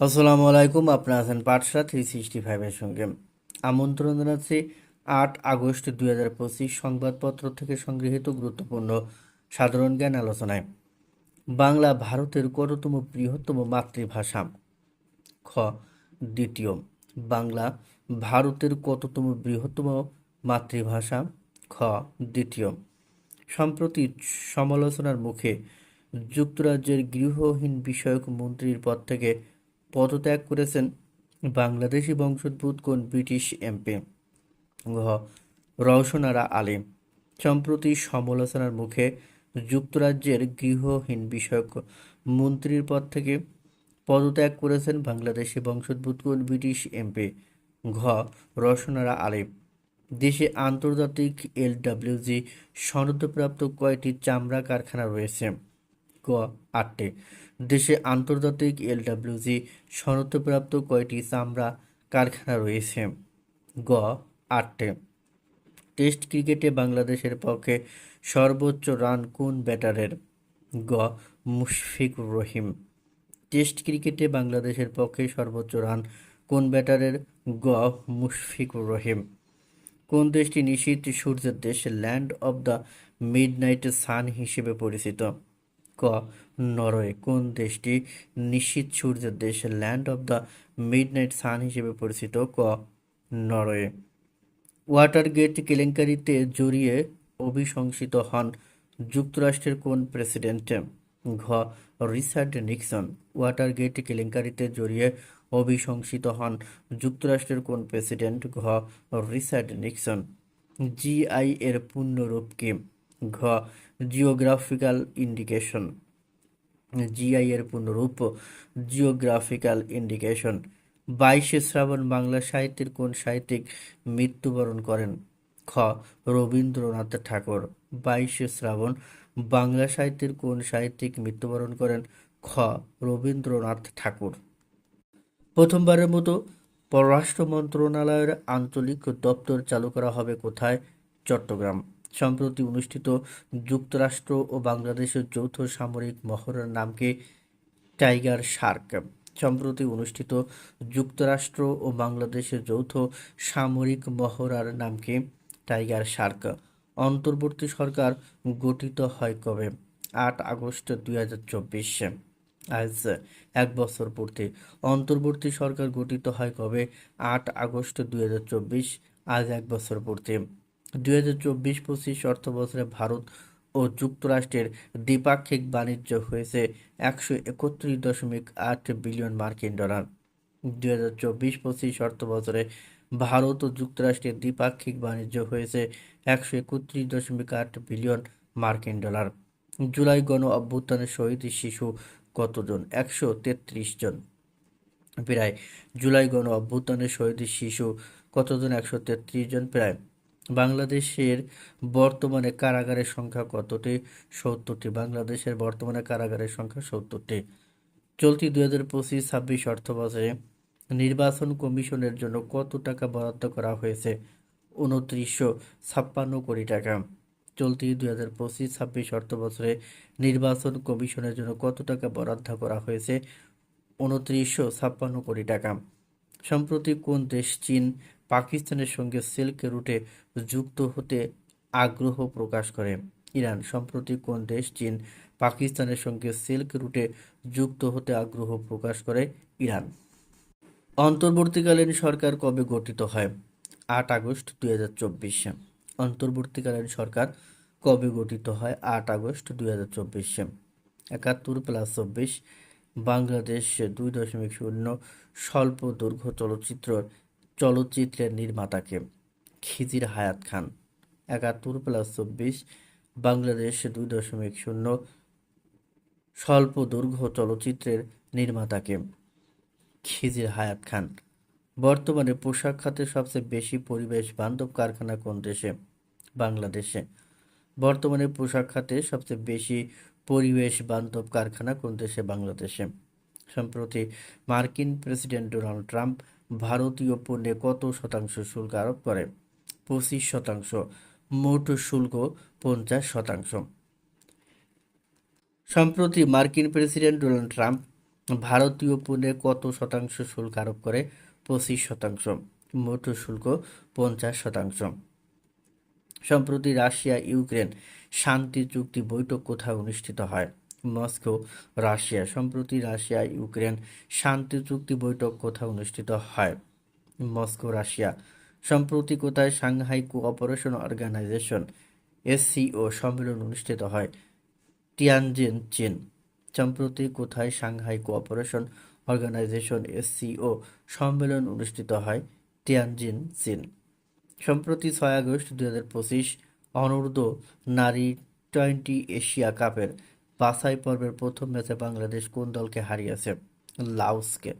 আসসালামু আলাইকুম আপনারা আছেন পাঠশালা থ্রি সিক্সটি ফাইভের সঙ্গে। আমন্ত্রণ জানাচ্ছি আট আগস্ট দুই হাজার পঁচিশ সংবাদপত্র থেকে সংগৃহীত গুরুত্বপূর্ণ সাধারণ জ্ঞান আলোচনায়। বাংলা ভারতের কততম বৃহত্তম মাতৃভাষা? খ, দ্বিতীয়, বাংলা ভারতের কততম বৃহত্তম মাতৃভাষা? খ, দ্বিতীয়, সম্প্রতি সমালোচনার মুখে যুক্তরাজ্যের গৃহহীন বিষয়ক মন্ত্রীর পদ থেকে পদত্যাগ করেছেন বাংলাদেশি বংশোদ্ভূত কোন ব্রিটিশ এমপি? ঘ রওশনারা আলী সম্প্রতি সমালোচনার মুখে যুক্তরাজ্যের গৃহহীন বিষয়ক মন্ত্রীর পদ থেকে পদত্যাগ করেছেন বাংলাদেশি বংশোদ্ভূত কোন ব্রিটিশ এমপি? ঘ. রওশনারা আলী দেশে আন্তর্জাতিক এলডব্লিউজি সনদপ্রাপ্ত কয়টি চামড়া কারখানা রয়েছে? ক. আটটি। দেশে আন্তর্জাতিক এলডব্লিউজি সনদপ্রাপ্ত কয়টি চামড়া কারখানা রয়েছে? গ, আটটে। টেস্ট ক্রিকেটে বাংলাদেশের পক্ষে সর্বোচ্চ রান কোন ব্যাটারের? গ, মুশফিকুর রহিম। টেস্ট ক্রিকেটে বাংলাদেশের পক্ষে সর্বোচ্চ রান কোন ব্যাটারের? গ, মুশফিকুর রহিম। কোন দেশটি নিশীত সূর্যের দেশ land of the midnight sun হিসেবে পরিচিত? ক নরওয়ে, কোন দেশটি নিশ্চিত সূর্যের দেশ? Land of the midnight sun হিসেবে পরিচিত ক, নরওয়ে। ওয়াটার গেট কেলেঙ্কারিতে জড়িয়ে অভিশংসিত হন যুক্তরাষ্ট্রের কোন প্রেসিডেন্ট? ঘ, রিচার্ড নিক্সন। ওয়াটার গেট কেলেঙ্কারিতে জড়িয়ে অভিশংসিত হন যুক্তরাষ্ট্রের কোন প্রেসিডেন্ট? ঘ, রিচার্ড নিক্সন। জিআই এর পূর্ণরূপ কি? ঘ, জিওগ্রাফিক্যাল ইন্ডিকেশন। জিআই এর পূর্ণরূপ জিওগ্রাফিক্যাল ইন্ডিকেশন বাইশে শ্রাবণ বাংলা সাহিত্যের কোন সাহিত্যিক মৃত্যুবরণ করেন? খ, রবীন্দ্রনাথ ঠাকুর। বাইশে শ্রাবণ বাংলা সাহিত্যের কোন সাহিত্যিক মৃত্যুবরণ করেন? খ, রবীন্দ্রনাথ ঠাকুর। প্রথমবারের মতো পররাষ্ট্র মন্ত্রণালয়ের আঞ্চলিক দপ্তর চালু করা হবে কোথায়? চট্টগ্রাম। সম্প্রতি অনুষ্ঠিত যুক্তরাষ্ট্র ও বাংলাদেশের যৌথ সামরিক মহড়ার নামকে টাইগার শার্ক। সম্প্রতি অনুষ্ঠিত যুক্তরাষ্ট্র ও বাংলাদেশের যৌথ সামরিক মহড়ার নামকে টাইগার শার্ক। অন্তর্বর্তী সরকার গঠিত হয় কবে? আট আগস্ট দুই হাজার চব্বিশ। আজ এক বছর পূর্তি। অন্তর্বর্তী সরকার গঠিত হয় কবে? আট আগস্ট দুই হাজার চব্বিশ। আজ এক বছর পূর্তি। দুই হাজার চব্বিশ পঁচিশ অর্থ বছরে ভারত ও যুক্তরাষ্ট্রের দ্বিপাক্ষিক বাণিজ্য হয়েছে একশো একত্রিশ দশমিক আট বিলিয়ন মার্কিন ডলার। দুই হাজার চব্বিশ পঁচিশ অর্থ বছরে ভারত ও যুক্তরাষ্ট্রের দ্বিপাক্ষিক বাণিজ্য হয়েছে একশো একত্রিশ দশমিক আট বিলিয়ন মার্কিন ডলার। জুলাই গণ অভ্যুত্থানের শহীদ শিশু কতজন? একশো তেত্রিশ জন। প্রায় জুলাই গণ অভ্যুত্থানের শহীদ শিশু কতজন? একশো তেত্রিশ জন। প্রায় বাংলাদেশের বর্তমানে কারাগারের সংখ্যা কতটি? সত্তরটি। বাংলাদেশের বর্তমানে কারাগারের সংখ্যা সত্তরটি। চলতি দুই হাজার পঁচিশ ছাব্বিশ অর্থ বছরে নির্বাচন কমিশনের জন্য কত টাকা বরাদ্দ করা হয়েছে? উনত্রিশশো ছাপ্পান্ন কোটি টাকা। চলতি দুই হাজার পঁচিশ ছাব্বিশ অর্থ বছরে নির্বাচন কমিশনের জন্য কত টাকা বরাদ্দ করা হয়েছে? উনত্রিশশো ছাপ্পান্ন কোটি টাকা। সম্প্রতি কোন দেশ চীন পাকিস্তানের সঙ্গে সিল্ক রুটে যুক্ত হতে আগ্রহ প্রকাশ করে। ইরান, সম্প্রতি কোন দেশ চীন, পাকিস্তানের সঙ্গে সিল্ক রুটে যুক্ত হতে আগ্রহ প্রকাশ করে? ইরান। অন্তর্বর্তীকালীন সরকার কবে গঠিত হয়? আট আগস্ট দুই হাজার চব্বিশে। অন্তর্বর্তীকালীন সরকার কবে গঠিত হয়? আট আগস্ট দুই হাজার চব্বিশে। একাত্তর প্লাস চব্বিশ, বাংলাদেশ দুই দশমিক শূন্য, স্বল্প দৈর্ঘ্য চলচ্চিত্র চলচ্চিত্রের নির্মাতাকে খিজির হায়াত খান। একাত্তর প্লাস চব্বিশ, বাংলাদেশ দুই দশমিক শূন্য, স্বল্প দৈর্ঘ্য চলচ্চিত্রের নির্মাতাকে খিজির হায়াত খান। বর্তমানে পোশাক খাতে সবচেয়ে বেশি পরিবেশ বান্ধব কারখানা কোন দেশে? বাংলাদেশে। বর্তমানে পোশাক খাতে সবচেয়ে বেশি পরিবেশ বান্ধব কারখানা কোন দেশে? বাংলাদেশে। সম্প্রতি মার্কিন প্রেসিডেন্ট ডোনাল্ড ট্রাম্প ভারতীয় পণ্যে কত শতাংশ শুল্ক আরোপ করে? পঁচিশ শতাংশ, মোট শুল্ক পঞ্চাশ শতাংশ। সম্প্রতি মার্কিন প্রেসিডেন্ট ডোনাল্ড ট্রাম্প ভারতীয় পণ্যে কত শতাংশ শুল্ক আরোপ করে? পঁচিশ শতাংশ, মোট শুল্ক পঞ্চাশ শতাংশ। সম্প্রতি রাশিয়া ইউক্রেন শান্তি চুক্তি বৈঠক কোথায় অনুষ্ঠিত হয়? Moscow, Russia. সম্প্রতি রাশিয়া, ইউক্রেন শান্তি চুক্তি বৈঠক কোথায় অনুষ্ঠিত হয়? Moscow, Russia. সম্প্রতি কোথায় সাংহাই কোঅপারেশন অর্গানাইজেশন, এসসিও সম্মেলন অনুষ্ঠিত হয়? টিয়ানজিন, চীন। সম্প্রতি কোথায় সাংহাই কোঅপারেশন অর্গানাইজেশন, এসসিও সম্মেলন অনুষ্ঠিত হয়? টিয়ানজিন, চীন। সম্প্রতি ছয় আগস্ট দুই হাজার পঁচিশ অনূর্ধ্ব নারী টোয়েন্টি এশিয়া কাপের বাছাই পর্বের প্রথম ম্যাচে বাংলাদেশ কোন দলকে হারিয়েছে? লাওসকে।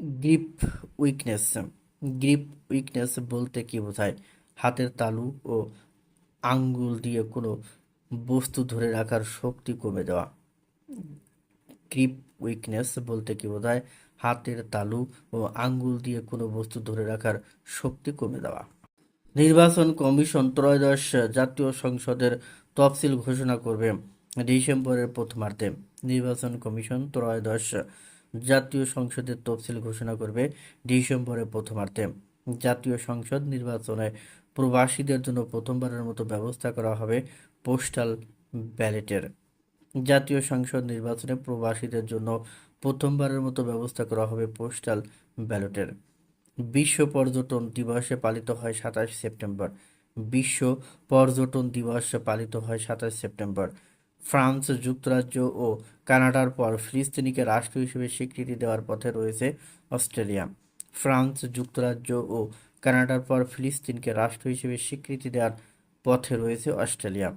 Grip weakness. গ্রিপ উইকনেস বলতে কি বোঝায়? হাতের তালু ও আঙ্গুল দিয়ে কোনো বস্তু ধরে রাখার শক্তি কমে দেওয়া। গ্রিপ উইকনেস বলতে কি বোঝায়? হাতের তালু ও আঙ্গুল দিয়ে কোনো বস্তু ধরে রাখার শক্তি কমে দেওয়া। নির্বাচন কমিশন ত্রয়োদশ জাতীয় সংসদের তফসিল ঘোষণা করবে ডিসেম্বরের প্রথমার্ধে। নির্বাচন কমিশন ত্রয়োদশ জাতীয় সংসদের তফসিল ঘোষণা করবে ডিসেম্বরের প্রথমার্ধে। জাতীয় সংসদ নির্বাচনে প্রবাসীদের জন্য প্রথমবারের মতো ব্যবস্থা করা হবে পোস্টাল ব্যালেটের। জাতীয় সংসদ নির্বাচনে প্রবাসীদের জন্য প্রথমবারের মতো ব্যবস্থা করা হবে পোস্টাল ব্যালটের। বিশ্ব পর্যটন দিবসে পালিত হয় সাতাশ সেপ্টেম্বর। বিশ্ব পর্যটন দিবস পালিত হয় সাতাশ সেপ্টেম্বর। ফ্রান্স, যুক্তরাজ্য ও কানাডার পর ফিলিস্তিনিকে রাষ্ট্র হিসেবে স্বীকৃতি দেওয়ার পথে রয়েছে অস্ট্রেলিয়া। ফ্রান্স, যুক্তরাজ্য ও কানাডার পর ফিলিস্তিনকে রাষ্ট্র হিসেবে স্বীকৃতি দেওয়ার পথে রয়েছে অস্ট্রেলিয়া।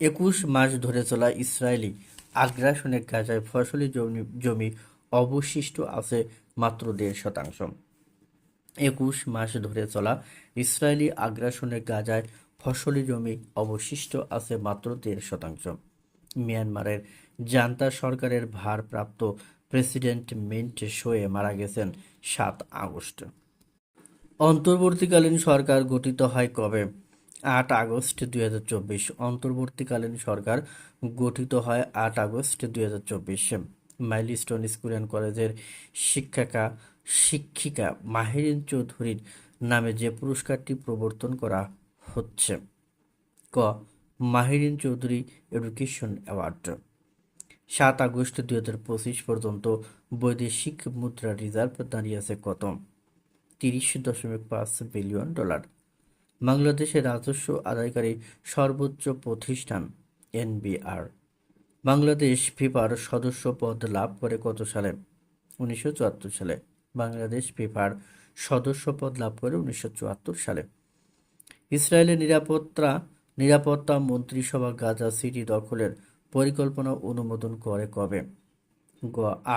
একুশ মাস ধরে চলা ইসরায়েলি আগ্রাসনের গাজায় ফসলি জমি জমি অবশিষ্ট আছে মাত্র দেড় শতাংশ। একুশ মাস ধরে চলা ইসরায়েলি আগ্রাসনে গাজায় ফসলি জমি অবশিষ্ট আছে মাত্র দেড় শতাংশ। মিয়ানমারের জান্তা সরকারের ভারপ্রাপ্ত প্রেসিডেন্ট মিন্ট শোয়ে মারা গেছেন সাত আগস্ট। অন্তর্বর্তীকালীন সরকার গঠিত হয় কবে? আট আগস্ট দুই হাজার চব্বিশ। অন্তর্বর্তীকালীন সরকার গঠিত হয় আট আগস্ট দুই হাজার চব্বিশে। মাইলস্টোন স্কুল অ্যান্ড কলেজের শিক্ষিকা শিক্ষিকা মাহিরিন চৌধুরীর নামে যে পুরস্কারটি প্রবর্তন করা হচ্ছে। ক, মাহিরিন চৌধুরী এডুকেশন অ্যাওয়ার্ড। সাত আগস্ট দুই হাজার পঁচিশ পর্যন্ত বৈদেশিক মুদ্রা রিজার্ভ দাঁড়িয়েছে কত? তিরিশ দশমিক পাঁচ বিলিয়ন ডলার। বাংলাদেশের রাজস্ব আদায়কারী সর্বোচ্চ প্রতিষ্ঠান এনবিআর। বাংলাদেশ ফিফার সদস্য পদ লাভ করে কত সালে? উনিশশো চুয়াত্তর সালে। বাংলাদেশ পেপার সদস্য পদ লাভ করে উনিশশো চুয়াত্তর সালে। ইসরায়েলের নিরাপত্তা নিরাপত্তা মন্ত্রিসভা গাজা সিটি দখলের পরিকল্পনা অনুমোদন করে কবে?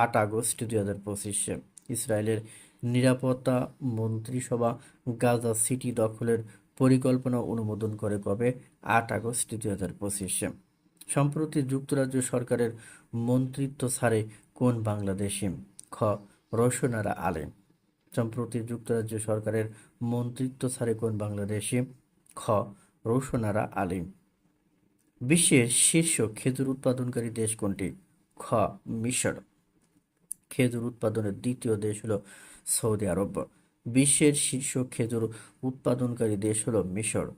আট আগস্ট দুই হাজার পঁচিশে। ইসরায়েলের নিরাপত্তা মন্ত্রিসভা গাজা সিটি দখলের পরিকল্পনা অনুমোদন করে কবে? আট আগস্ট দুই হাজার পঁচিশে। সম্প্রতি যুক্তরাজ্য সরকারের মন্ত্রিত্ব ছাড়ে কোন বাংলাদেশি? খ রোশনারা আলেম। সম্প্রতি যুক্তরাজ্য সরকারের মন্ত্রিত্ব ছাড়ে কোন বাংলাদেশি খ, রোশনারা আলিম। বিশ্বের শীর্ষ খেজুর উৎপাদনকারী দেশ কোনটি? খ, মিশর। খেজুর উৎপাদনের দ্বিতীয় দেশ হলো সৌদি আরব। বিশ্বের শীর্ষ খেজুর উৎপাদনকারী দেশ হলো মিশর।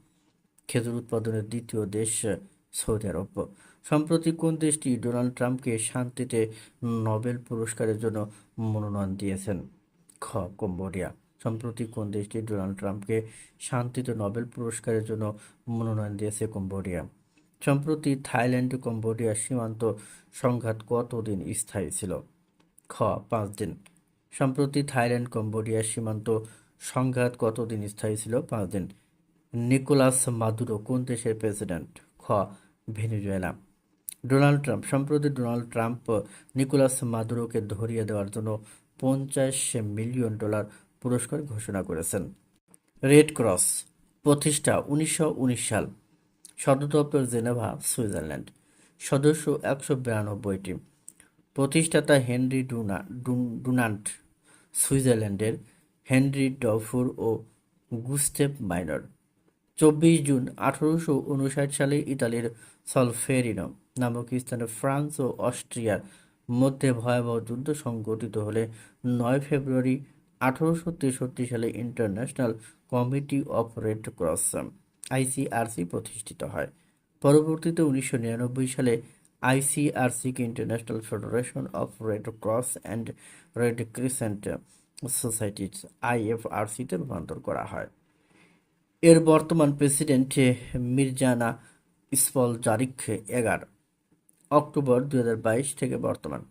খেজুর উৎপাদনের দ্বিতীয় দেশ সৌদি আরব। সম্প্রতি কোন দেশটি ডোনাল্ড ট্রাম্পকে শান্তিতে নোবেল পুরস্কারের জন্য মনোনয়ন দিয়েছেন? খ, কম্বোডিয়া। সম্প্রতি কোন দেশটি ডোনাল্ড ট্রাম্পকে শান্তিতে নোবেল পুরস্কারের জন্য মনোনয়ন দিয়েছে কম্বোডিয়া? সম্প্রতি থাইল্যান্ড কম্বোডিয়া সীমান্ত সংঘাত কতদিন স্থায়ী ছিল? খ, পাঁচ দিন। সম্প্রতি থাইল্যান্ড কম্বোডিয়া সীমান্ত সংঘাত কতদিন স্থায়ী ছিল? পাঁচ দিন। নিকোলাস মাদুরো কোন দেশের প্রেসিডেন্ট? খ, ভেনেজুয়েলা। ডোনাল্ড ট্রাম্প, সম্প্রতি ডোনাল্ড ট্রাম্প নিকোলাস মাদুরোকে ধরিয়ে দেওয়ার জন্য পঞ্চাশ মিলিয়ন ডলার পুরস্কার ঘোষণা করেছেন। রেড ক্রস প্রতিষ্ঠা উনিশশো উনিশ সাল সদর দপ্তর জেনেভা, সুইজারল্যান্ড। সদস্য একশো বিরানব্বইটি। প্রতিষ্ঠাতা হেনরি ডুনা ডুন- ডুনান্ট, সুইজারল্যান্ডের হেনরি ডফুর ও গুস্টেপ মাইনর। চব্বিশ জুন আঠারোশো উনষাট সালে ইতালির সলফেরিনো নামক স্থানে ফ্রান্স ও অস্ট্রিয়ার মধ্যে ভয়াবহ যুদ্ধ সংঘটিত হলে নয় ফেব্রুয়ারি আঠারোশো তেষট্টি সালে international committee of red cross, ICRC, প্রতিষ্ঠিত হয়। পরবর্তীতে উনিশশো নিরানব্বই সালে আইসিআরসিকে international federation of red cross and red crescent societies আইএফআরসিতে রূপান্তর করা হয়। এর বর্তমান প্রেসিডেন্ট মির্জানা ইসফল জারিক এগার অক্টোবর দুই হাজার বাইশ থেকে বর্তমান।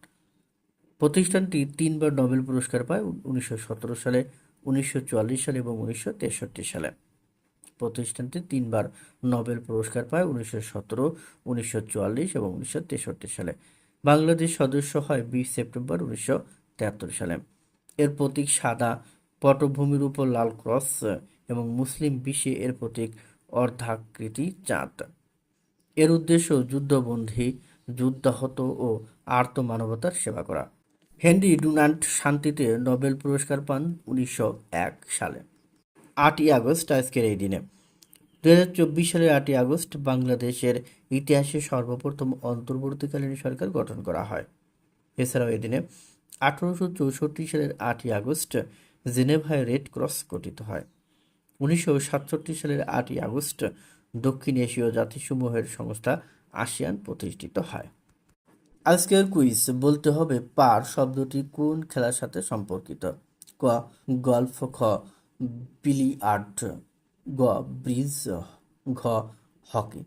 প্রতিষ্ঠানটি তিনবার নোবেল পুরস্কার পায় উনিশশো সতেরো সালে, উনিশশো চুয়াল্লিশ সালে এবং উনিশশো তেষট্টি সালে। প্রতিষ্ঠানটি তিনবার নোবেল পুরস্কার পায় উনিশশো সতেরো, উনিশশো এবং উনিশশো তেষট্টি সালে। বাংলাদেশ সদস্য হয় বিশ সেপ্টেম্বর উনিশশো সালে। এর প্রতীক সাদা, পটভূমির উপর লাল ক্রস এবং মুসলিম বিশ্বে এর প্রতীক অর্ধাকৃতি চাঁদ। এর উদ্দেশ্য যুদ্ধবন্দী যুদ্ধাহত ও আর্ত মানবতার সেবা করা। হেনরি ডুনান্ট শান্তিতে নোবেল পুরস্কার পান উনিশশো এক সালে। আটই আগস্ট আজকের এই দিনে। দু হাজার চব্বিশ সালের আটই আগস্ট বাংলাদেশের ইতিহাসে সর্বপ্রথম অন্তর্বর্তীকালীন সরকার গঠন করা হয়। এছাড়াও এদিনে আঠারোশো চৌষট্টি সালের আটই আগস্ট জেনেভায় রেড ক্রস গঠিত হয়। উনিশশো সাতষট্টি সালের আটই আগস্ট দক্ষিণ এশীয় জাতিসমূহের সংস্থা আসিয়ান প্রতিষ্ঠিত হয়। আজকের কুইজ বলতে হবে পার শব্দটি কোন খেলার সাথে সম্পর্কিত? ক, গল্ফ, খ, বিলিয়ার্ড, গ, ব্রিজ, ঘ, হকি।